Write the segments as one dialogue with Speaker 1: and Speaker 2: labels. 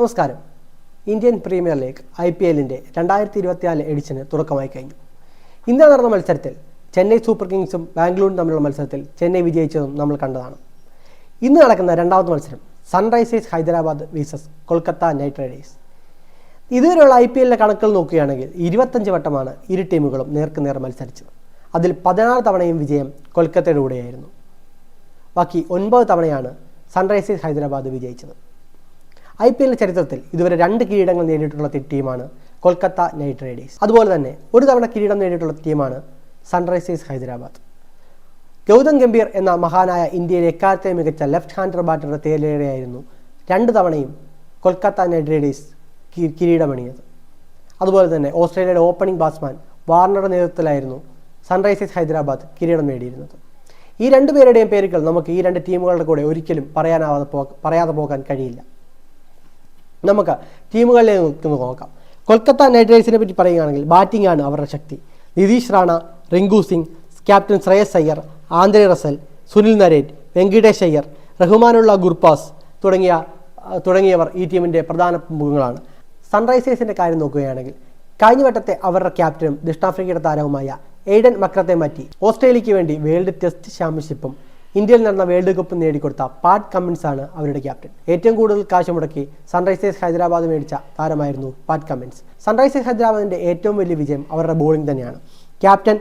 Speaker 1: നമസ്കാരം. Indian premier league I P എല്ലിന്റെ രണ്ടായിരത്തി ഇരുപത്തിനാല് എഡിഷന് തുടക്കമായി കഴിഞ്ഞു. ഇന്നലെ നടന്ന മത്സരത്തിൽ ചെന്നൈ സൂപ്പർ കിങ്സും ബാംഗ്ലൂരും തമ്മിലുള്ള മത്സരത്തിൽ ചെന്നൈ വിജയിച്ചതും നമ്മൾ കണ്ടതാണ്. ഇന്ന് നടക്കുന്ന രണ്ടാമത്തെ മത്സരം Sunrisers Hyderabad versus Kolkata Knight Riders. ഇതുവരെയുള്ള ഐ പി എല്ലിന്റെ കണക്കുകൾ നോക്കുകയാണെങ്കിൽ ഇരുപത്തഞ്ച് വട്ടമാണ് ഇരു ടീമുകളും നേർക്കുനേർ മത്സരിച്ചത്. അതിൽ പതിനാറ് തവണയും വിജയം കൊൽക്കത്തയുടെ കൂടെയായിരുന്നു. ബാക്കി ഒൻപത് തവണയാണ് സൺറൈസേഴ്സ് ഹൈദരാബാദ് വിജയിച്ചത്. ഐ പി എൽ ചരിത്രത്തിൽ ഇതുവരെ രണ്ട് കിരീടങ്ങൾ നേടിയിട്ടുള്ള ടീമാണ് കൊൽക്കത്ത നൈറ്റ് റൈഡേഴ്സ്. അതുപോലെ തന്നെ ഒരു തവണ കിരീടം നേടിയിട്ടുള്ള ടീമാണ് സൺറൈസേഴ്സ് ഹൈദരാബാദ്. ഗൗതം ഗംഭീർ എന്ന മഹാനായ ഇന്ത്യയിലെ എക്കാലത്തെ മികച്ച ലെഫ്റ്റ് ഹാൻഡർ ബാറ്ററുടെ തേലേറെയായിരുന്നു രണ്ട് തവണയും കൊൽക്കത്ത നൈറ്റ് റൈഡേഴ്സ് കിരീടമണിയത് അതുപോലെ തന്നെ ഓസ്ട്രേലിയയുടെ ഓപ്പണിംഗ് ബാറ്റ്സ്മാൻ വാർണറുടെ നേതൃത്വത്തിലായിരുന്നു സൺറൈസേഴ്സ് ഹൈദരാബാദ് കിരീടം നേടിയിരുന്നത്. ഈ രണ്ട് പേരുടെയും പേരുകൾ നമുക്ക് ഈ രണ്ട് ടീമുകളുടെ കൂടെ ഒരിക്കലും പറയാനാവാതെ പോ പറയാതെ പോകാൻ കഴിയില്ല. നമുക്ക് ടീമുകളിലേക്ക് ഒന്ന് നോക്കാം. കൊൽക്കത്ത നൈറ്റ് റൈഡേഴ്സിനെ പറ്റി പറയുകയാണെങ്കിൽ ബാറ്റിംഗ് ആണ് അവരുടെ ശക്തി. Nitish Rana Rinku Singh captain Shreyas Iyer Andre Russell Sunil Narine Venkatesh Iyer Rahmanullah Gurbaz തുടങ്ങിയ തുടങ്ങിയവർ ഈ ടീമിന്റെ പ്രധാന മുഖങ്ങളാണ്. സൺറൈസേഴ്സിന്റെ കാര്യം നോക്കുകയാണെങ്കിൽ കഴിഞ്ഞ വട്ടത്തെ അവരുടെ ക്യാപ്റ്റനും ദക്ഷിണാഫ്രിക്കയുടെ താരവുമായ എയ്ഡൻ മക്രത്തെ മാറ്റി ഓസ്ട്രേലിയയ്ക്ക് വേണ്ടി വേൾഡ് ടെസ്റ്റ് ചാമ്പ്യൻഷിപ്പും ഇന്ത്യയിൽ നടന്ന വേൾഡ് കപ്പ് നേടിക്കൊടുത്ത പാറ്റ് കമ്മിൻസ് ആണ് അവരുടെ ക്യാപ്റ്റൻ. ഏറ്റവും കൂടുതൽ കാശ് മുടക്കി സൺറൈസേഴ്സ് ഹൈദരാബാദ് മേടിച്ച താരമായിരുന്നു പാറ്റ് കമ്മിൻസ്. സൺറൈസേഴ്സ് ഹൈദരാബാദിന്റെ ഏറ്റവും വലിയ വിജയം അവരുടെ ബോളിംഗ് തന്നെയാണ്. ക്യാപ്റ്റൻ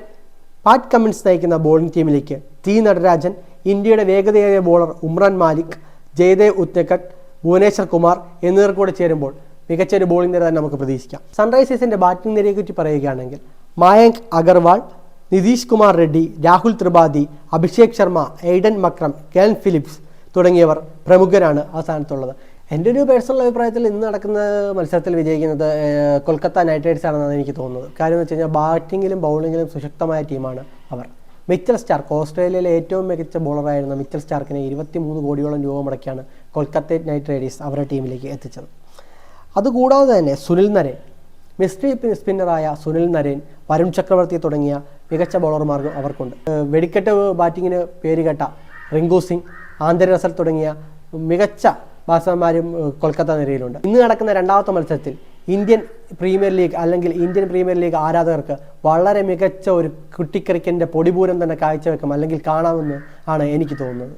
Speaker 1: പാറ്റ് കമ്മിൻസ് നയിക്കുന്ന ബോളിംഗ് ടീമിലേക്ക് ടി നടരാജൻ ഇന്ത്യയുടെ വേഗതയേറിയ ബോളർ ഉമ്രാൻ മാലിക് ജയദേവ് ഉത്തേക്കട്ട് ഭുവനേശ്വർ കുമാർ എന്നിവർ കൂടെ ചേരുമ്പോൾ മികച്ച ഒരു ബോളിംഗ് നിര തന്നെ നമുക്ക് പ്രതീക്ഷിക്കാം. സൺറൈസേഴ്സിന്റെ ബാറ്റിംഗ് നിരയെ പറ്റി പറയുകയാണെങ്കിൽ Mayank Agarwal Nitish Kumar Reddy Rahul Tripathi Abhishek Sharma Aiden Markram Glenn Phillips തുടങ്ങിയവർ പ്രമുഖരാണ് ആ സ്ഥാനത്തുള്ളത്. എന്റെ ഒരു പേഴ്സണൽ അഭിപ്രായത്തിൽ ഇന്ന് നടക്കുന്ന മത്സരത്തിൽ വിജയിക്കുന്നത് കൊൽക്കത്ത നൈറ്റ് റൈഡേഴ്സ് ആണെന്നാണ് എനിക്ക് തോന്നുന്നത്. കാര്യം എന്ന് വെച്ച് കഴിഞ്ഞാൽ ബാറ്റിങ്ങിലും ബൗളിങ്ങിലും സുശക്തമായ ടീമാണ് അവർ. മിച്ചൽ സ്റ്റാർക്ക് ഓസ്ട്രേലിയയിലെ ഏറ്റവും മികച്ച ബോളറായിരുന്ന മിച്ചൽ സ്റ്റാർക്കിനെ ഇരുപത്തി മൂന്ന് കോടിയോളം രൂപ മുടക്കിയാണ് കൊൽക്കത്ത നൈറ്റ് റൈഡേഴ്സ് അവരുടെ ടീമിലേക്ക് എത്തിച്ചത്. അതുകൂടാതെ തന്നെ സുനിൽ നരേൻ മിസ്ട്രി സ്പിന്നറായ സുനിൽ നരേൻ വരുൺ ചക്രവർത്തി തുടങ്ങിയ മികച്ച ബോളർമാർക്കും അവർക്കുണ്ട്. വെടിക്കെട്ട് ബാറ്റിങ്ങിന് പേരുകേട്ട റിങ്കു സിംഗ് ആന്തരി റസൽ തുടങ്ങിയ മികച്ച ബാറ്റ്സ്മാന്മാരും കൊൽക്കത്ത നിരയിലുണ്ട്. ഇന്ന് നടക്കുന്ന രണ്ടാമത്തെ മത്സരത്തിൽ ഇന്ത്യൻ പ്രീമിയർ ലീഗ് അല്ലെങ്കിൽ ഇന്ത്യൻ പ്രീമിയർ ലീഗ് ആരാധകർക്ക് വളരെ മികച്ച ഒരു കുട്ടിക്രിക്കറ്റിന്റെ പൊടിപൂരം തന്നെ കാഴ്ചവെക്കും അല്ലെങ്കിൽ കാണാമെന്ന് ആണ് എനിക്ക് തോന്നുന്നത്.